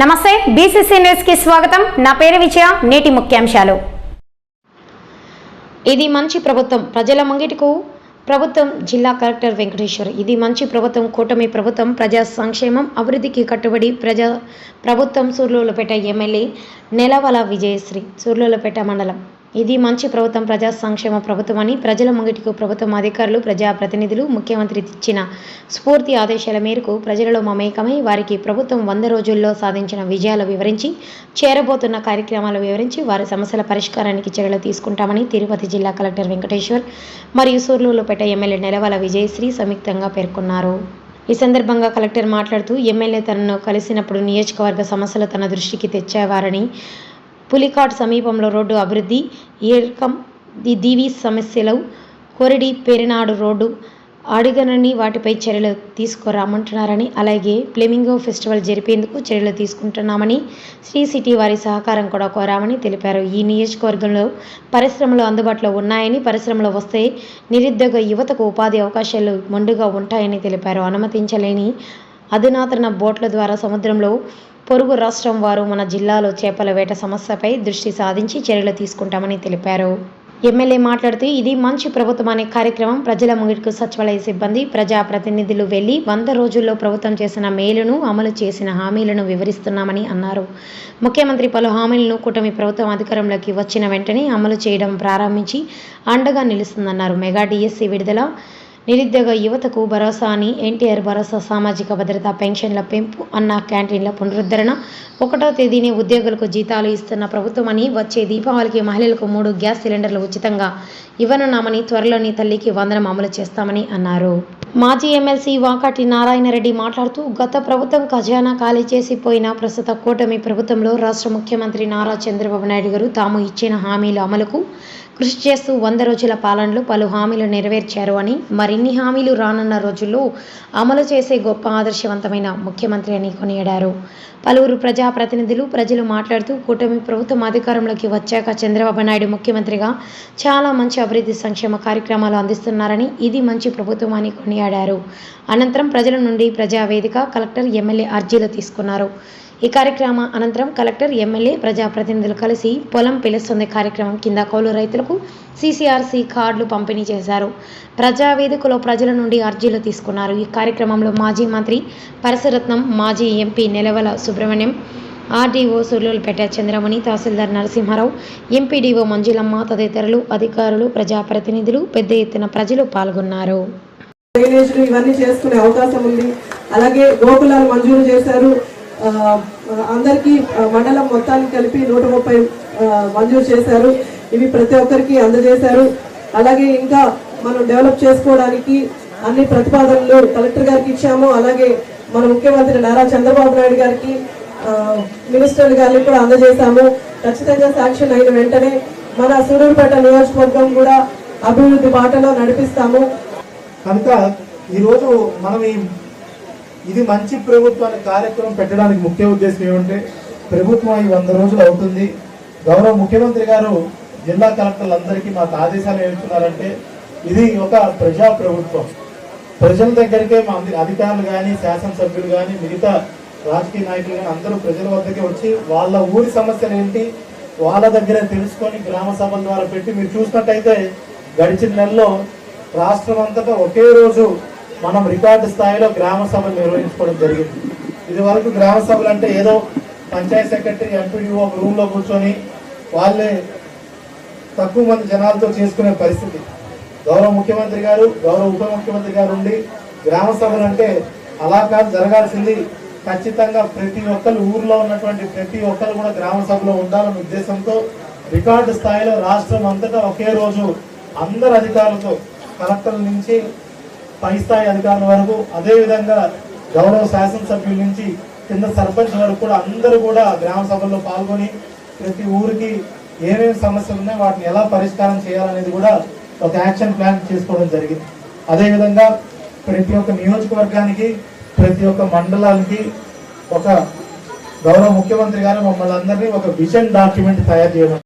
నమస్తే బీసీసీ న్యూస్కి స్వాగతం. నా పేరు విజయ నేటి ముఖ్యాంశాలు. ఇది మంచి ప్రభుత్వం. ప్రజల ముంగిటికు ప్రభుత్వం జిల్లా కలెక్టర్ వెంకటేశ్వర్. ఇది మంచి ప్రభుత్వం కూటమి ప్రభుత్వం ప్రజా సంక్షేమం అభివృద్ధికి కట్టుబడి ప్రజా ప్రభుత్వం సూర్లూలపేట ఎమ్మెల్యే నెలవల విజయశ్రీ సూర్లూలపేట మండలం. ఇది మంచి ప్రభుత్వం ప్రజా సంక్షేమ ప్రభుత్వం అని ప్రజల ముంగిటికు ప్రభుత్వం అధికారులు ప్రజాప్రతినిధులు ముఖ్యమంత్రి ఇచ్చిన స్ఫూర్తి ఆదేశాల మేరకు ప్రజలలో మమేకమై వారికి ప్రభుత్వం వంద రోజుల్లో సాధించిన విజయాలు వివరించి చేరబోతున్న కార్యక్రమాలు వివరించి వారి సమస్యల పరిష్కారానికి చర్యలు తీసుకుంటామని తిరుపతి జిల్లా కలెక్టర్ వెంకటేశ్వర్ మరియు సూర్లూరుపేట ఎమ్మెల్యే నెలవల విజయశ్రీ సంయుక్తంగా పేర్కొన్నారు. ఈ సందర్భంగా కలెక్టర్ మాట్లాడుతూ ఎమ్మెల్యే తనను కలిసినప్పుడు నియోజకవర్గ సమస్యలు తన దృష్టికి తెచ్చేవారని పులికాట్ సమీపంలో రోడ్డు అభివృద్ధి ఏర్కం ది దీవి సమస్యలు కొరిడి పెరినాడు రోడ్డు అడిగనని వాటిపై చర్యలు తీసుకురామంటున్నారని అలాగే ప్లెమింగో ఫెస్టివల్ జరిపేందుకు చర్యలు తీసుకుంటున్నామని శ్రీ సిటీ వారి సహకారం కూడా కోరామని తెలిపారు. ఈ నియోజకవర్గంలో పరిశ్రమలు అందుబాటులో ఉన్నాయని పరిశ్రమలు వస్తే నిరుద్యోగ యువతకు ఉపాధి అవకాశాలు మెండుగా ఉంటాయని తెలిపారు. అనుమతించలేని అధునాతన బోట్ల ద్వారా సముద్రంలో పొరుగు రాష్ట్రం వారు మన జిల్లాలో చేపల వేట సమస్యపై దృష్టి సాధించి చర్యలు తీసుకుంటామని తెలిపారు. ఎమ్మెల్యే మాట్లాడుతూ ఇది మంచి ప్రభుత్వం అనే కార్యక్రమం ప్రజల ముంగిటికి సచివాలయ సిబ్బంది ప్రజాప్రతినిధులు వెళ్ళి వంద రోజుల్లో ప్రభుత్వం చేసిన మేలును అమలు చేసిన హామీలను వివరిస్తున్నామని అన్నారు. ముఖ్యమంత్రి పలు హామీలను కూటమి ప్రభుత్వం అధికారంలోకి వచ్చిన వెంటనే అమలు చేయడం ప్రారంభించి అండగా నిలుస్తుందన్నారు. మెగా డిఎస్సి విడుదల నిరుద్యోగ యువతకు భరోసా అని ఎన్టీఆర్ భరోసా సామాజిక భద్రత పెన్షన్ల పెంపు అన్న క్యాంటీన్ల పునరుద్ధరణ ఒకటో తేదీనే ఉద్యోగులకు జీతాలు ఇస్తున్న ప్రభుత్వం అని వచ్చే దీపావళికి మహిళలకు మూడు గ్యాస్ సిలిండర్లు ఉచితంగా ఇవ్వనున్నామని త్వరలోని తల్లికి వందనం అమలు చేస్తామని అన్నారు. మాజీ ఎమ్మెల్సీ వాకాటి నారాయణరెడ్డి మాట్లాడుతూ గత ప్రభుత్వం ఖజానా ఖాళీ చేసిపోయిన ప్రస్తుత కూటమి ప్రభుత్వంలో రాష్ట్ర ముఖ్యమంత్రి నారా చంద్రబాబు నాయుడు గారు తాము ఇచ్చిన హామీల అమలుకు కృషి చేస్తూ వంద రోజుల పాలనలో పలు హామీలు నెరవేర్చారు అని మరిన్ని హామీలు రానున్న రోజుల్లో అమలు చేసే గొప్ప ఆదర్శవంతమైన ముఖ్యమంత్రి అని కొనియాడారు. పలువురు ప్రజాప్రతినిధులు ప్రజలు మాట్లాడుతూ కూటమి ప్రభుత్వం అధికారంలోకి వచ్చాక చంద్రబాబు నాయుడు ముఖ్యమంత్రిగా చాలా మంచి అభివృద్ధి సంక్షేమ కార్యక్రమాలు అందిస్తున్నారని ఇది మంచి ప్రభుత్వం అని కొనియాడారు. అనంతరం ప్రజల నుండి ప్రజావేదిక కలెక్టర్ ఎమ్మెల్యే అర్జీలు తీసుకున్నారు. ఈ కార్యక్రమ అనంతరం కలెక్టర్ ఎమ్మెల్యే ప్రజాప్రతినిధులు కలిసి పొలం పిలుస్తుంది కార్యక్రమం కింద కౌలు రైతులకు సీసీఆర్సీ కార్డులు పంపిణీ చేశారు. ప్రజావేదికలో ప్రజల నుండి అర్జీలు తీసుకున్నారు. ఈ కార్యక్రమంలో మాజీ మంత్రి పరశురత్నం మాజీ MP Nelavala Subrahmanyam RDO Sullurpeta Chandramani tahsildar Narasimharao MPDO Manjulamma తదితరులు అధికారులు ప్రజాప్రతినిధులు పెద్ద ఎత్తున ప్రజలు పాల్గొన్నారు. ఇవన్నీ చేసుకునే అవకాశం ఉంది. అలాగే గోకులాలు మంజూరు చేశారు. అందరికీ మండలం మొత్తానికి కలిపి నూట ముప్పై మంజూరు చేశారు. ఇవి ప్రతి ఒక్కరికి అందజేశారు. అలాగే ఇంకా మనం డెవలప్ చేసుకోవడానికి అన్ని ప్రతిపాదనలు కలెక్టర్ గారికి ఇచ్చాము. అలాగే మన ముఖ్యమంత్రి నారా చంద్రబాబు నాయుడు గారికి మినిస్టర్ గారికి కూడా అందజేశాము. ఖచ్చితంగా శాంక్షన్ అయిన వెంటనే మన సూర్యుడుపేట నియోజకవర్గం కూడా అభివృద్ధి బాటలో నడిపిస్తాము. కనుక ఈరోజు మనం ఈ ఇది మంచి ప్రభుత్వాన్ని కార్యక్రమం పెట్టడానికి ముఖ్య ఉద్దేశం ఏమంటే ప్రభుత్వం ఈ వంద రోజులు అవుతుంది. గౌరవ ముఖ్యమంత్రి గారు జిల్లా కలెక్టర్లందరికీ మాకు ఆదేశాలు ఏమిస్తున్నారంటే ఇది ఒక ప్రజా ప్రభుత్వం. ప్రజల దగ్గరికే మా అధికారులు కానీ శాసనసభ్యులు కానీ మిగతా రాజకీయ నాయకులు కానీ అందరూ ప్రజల వద్దకే వచ్చి వాళ్ళ ఊరి సమస్యలు ఏంటి వాళ్ళ దగ్గర తెలుసుకొని గ్రామ సభల ద్వారా పెట్టి మీరు చూసినట్టయితే గడిచిన నెలలో రాష్ట్రం అంతటా ఒకే రోజు మనం రికార్డు స్థాయిలో గ్రామ సభలు నిర్వహించుకోవడం జరిగింది. ఇది వరకు గ్రామ సభలు అంటే ఏదో పంచాయత్ సెక్రటరీ ఎంపీడీఓ రూమ్లో కూర్చొని వాళ్ళే తక్కువ మంది జనాలతో చేసుకునే పరిస్థితి. గౌరవ ముఖ్యమంత్రి గారు గౌరవ ఉప ముఖ్యమంత్రి గారు ఉండి గ్రామ సభలు అంటే అలా కాదు జరగాల్సింది ఖచ్చితంగా ప్రతి ఒక్కరు ఊర్లో ఉన్నటువంటి ప్రతి ఒక్కరు కూడా గ్రామ సభలో ఉండాలన్న ఉద్దేశంతో రికార్డు స్థాయిలో రాష్ట్రం అంతటా ఒకే రోజు అందరు అధికారులతో కలెక్టర్ల నుంచి పై స్థాయి అధికారుల వరకు అదేవిధంగా గౌరవ శాసనసభ్యుల నుంచి కింద సర్పంచ్ వరకు కూడా అందరూ కూడా గ్రామ సభల్లో పాల్గొని ప్రతి ఊరికి ఏమేమి సమస్యలు ఉన్నాయో వాటిని ఎలా పరిష్కారం చేయాలనేది కూడా ఒక యాక్షన్ ప్లాన్ చేసుకోవడం జరిగింది. అదేవిధంగా ప్రతి ఒక్క నియోజకవర్గానికి ప్రతి ఒక్క మండలానికి ఒక గౌరవ ముఖ్యమంత్రి గారు మమ్మల్ని అందరినీ ఒక విజన్ డాక్యుమెంట్ తయారు చేయడం